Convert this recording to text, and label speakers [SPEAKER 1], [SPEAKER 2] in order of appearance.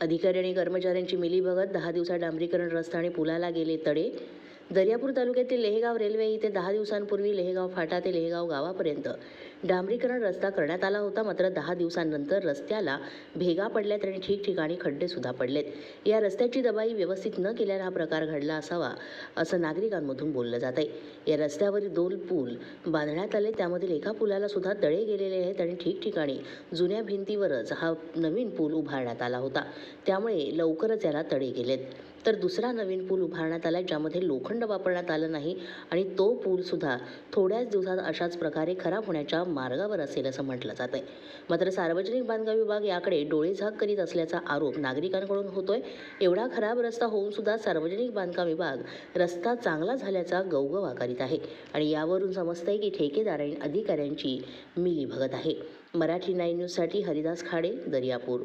[SPEAKER 1] अधिकारी आणि कर्मचाऱ्यांची मिलीभगत दहा दिवसात डांबरीकरण रस्ता आणि पुलाला गेले तडे. दर्यापूर तालुक्यातील लेहेगाव रेल्वे इथे दहा दिवसांपूर्वी लेहेगाव फाटा ते लेहेगाव गावापर्यंत. डांबरीकरण रस्ता करण्यात आला होता. मात्र दहा दिवसांनंतर रस्त्याला भेगा पडल्यात आणि ठिकठिकाणी खड्डे सुद्धा पडलेत. या रस्त्याची दबाई व्यवस्थित न केल्याने हा प्रकार घडला असावा असं नागरिकांमधून बोललं जात आहे या रस्त्यावरील दोन पूल बांधण्यात आले. त्यामधील एका पुलाला सुद्धा तळे गेलेले आहेत आणि ठिकठिकाणी जुन्या भिंतीवरच हा नवीन पूल उभारण्यात आला होता. त्यामुळे लवकरच याला तडे गेलेत. तर दुसरा नवीन पूल उभारण्यात आला ज्यामध्ये लोखंड वापरण्यात आलं नाही आणि तो पूलसुद्धा थोड्याच दिवसात अशाच प्रकारे खराब होण्याच्या मार्गावर असेल असं म्हटलं जात आहे मात्र सार्वजनिक बांधकाम विभाग याकडे डोळेझाक करीत असल्याचा आरोप नागरिकांकडून होतोय. एवढा खराब रस्ता होऊन सुद्धा सार्वजनिक बांधकाम विभाग रस्ता चांगला झाल्याचा गौगवा करीत आहे आणि यावरून समजतंय की ठेकेदार आणि अधिकाऱ्यांची मिलीभगत आहे. मराठी नाईन न्यूजसाठी हरिदास खाडे दर्यापूर.